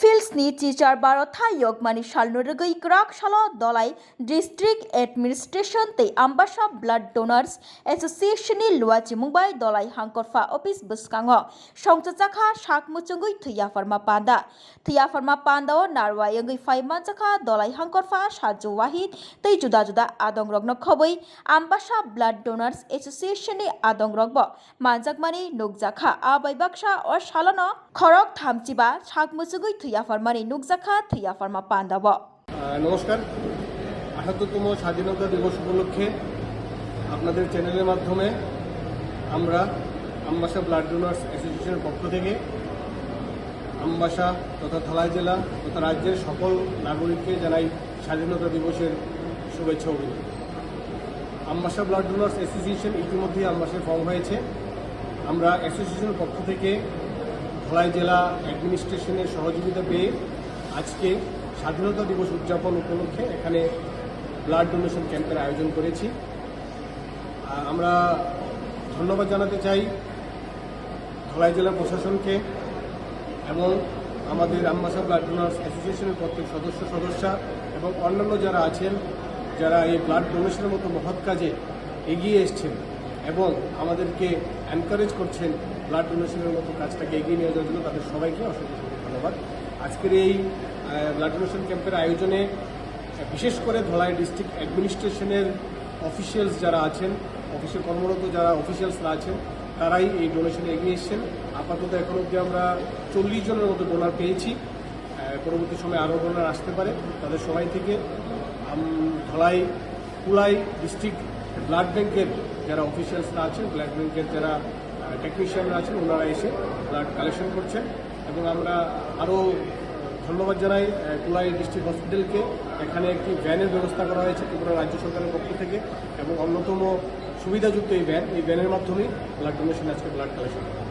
फिल्सनि teacher बार'था यगमानि सालनो रगै ग्राक साल Dalai district administration तै आम्बासा ब्लाड डोनार्स एसोसिएशननि लुवाचि मुंबाइ दलाइ हांकरफा अफिस बसकांग संचाचाखा साक मुचुंगै थैया फरमा पान्दा थैया फरमा पान्दाओ नारवा यंगै फाइमानचाखा दलाइ हांकरफा साजु वाहिद तै जुदा जुदा आदं रगनो खबै आम्बासा ब्लाड डोनार्स एसोसिएशननि आदं रगब मानजाकमानि नुकजाखा आबाइ बाक्सा अ सालनो खरक थामचिबा साक मुचुंगै থুইয়া ফার্মার নুক জাখা থুইয়া ফার্মা পান্দাব নমস্কার। আঠাত্তরতম স্বাধীনতা দিবস উপলক্ষে আপনাদের চ্যানেলের মাধ্যমে আমরা আমবাসা ব্লাড ডোনার্স অ্যাসোসিয়েশনের পক্ষ থেকে আমবাসা তথা থালাই জেলা তথা রাজ্যের সকল নাগরিককে জানাই স্বাধীনতা দিবসের শুভেচ্ছা অভিযোগ আমবাসা ব্লাড ডোনার্স অ্যাসোসিয়েশন ইতিমধ্যেই আমবাসায় ফর্ম হয়েছে। আমরা অ্যাসোসিয়েশনের পক্ষ থেকে ধলাই জেলা অ্যাডমিনিস্ট্রেশনের সহযোগিতা পেয়ে আজকে স্বাধীনতা দিবস উদযাপন উপলক্ষে এখানে ব্লাড ডোনেশন ক্যাম্পের আয়োজন করেছি। আমরা ধন্যবাদ জানাতে চাই ধলাই জেলা প্রশাসনকে এবং আমাদের আমবাসা ব্লাড ডোনার্স অ্যাসোসিয়েশনের প্রত্যেক সদস্য, সদস্যা এবং অন্যান্য যারা আছেন, যারা এই ব্লাড ডোনেশনের মতো মহৎ কাজে এগিয়ে এসছেন। এবং আমাদেরকে এনকারেজ করছেন ব্লাড ডোনেশনের মতো কাজটাকে এগিয়ে নিয়ে যাওয়ার জন্য তাদের সবাইকে অসংখ্য ধন্যবাদ। আজকের এই ব্লাড ডোনেশন ক্যাম্পের আয়োজনে বিশেষ করে ধলাই ডিস্ট্রিক্ট অ্যাডমিনিস্ট্রেশনের অফিসিয়ালস যারা আছেন অফিসে কর্মরত যারা অফিসিয়ালসরা আছেন, তারাই এই ডোনেশনে এগিয়ে এসেছেন। আপাতত এখন অবধি আমরা চল্লিশ জনের মতো ডোনার পেয়েছি। পরবর্তী সময় আরও ডোনার আসতে পারে। তাদের সবাই থেকে ধলাই, কুলাই ডিস্ট্রিক্ট ব্লাড ব্যাংকের যারা অফিসিয়ালসরা আছেন ব্ল্যাক ব্যাংকের যারা টেকনিশিয়ানরা আছেন, ওনারা এসে ব্লাড কালেকশন করছেন এবং আমরা আরও ধন্যবাদ জানাই কুলাই ডিস্ট্রিক্ট হসপিটালকে এখানে একটি ভ্যানের ব্যবস্থা করা হয়েছে ত্রিপুরা রাজ্য সরকারের পক্ষ থেকে এবং অন্যতম সুবিধাযুক্ত এই ভ্যান এই ভ্যানের মাধ্যমেই ব্লাড ডোনেশন আজকে ব্লাড কালেকশন করা।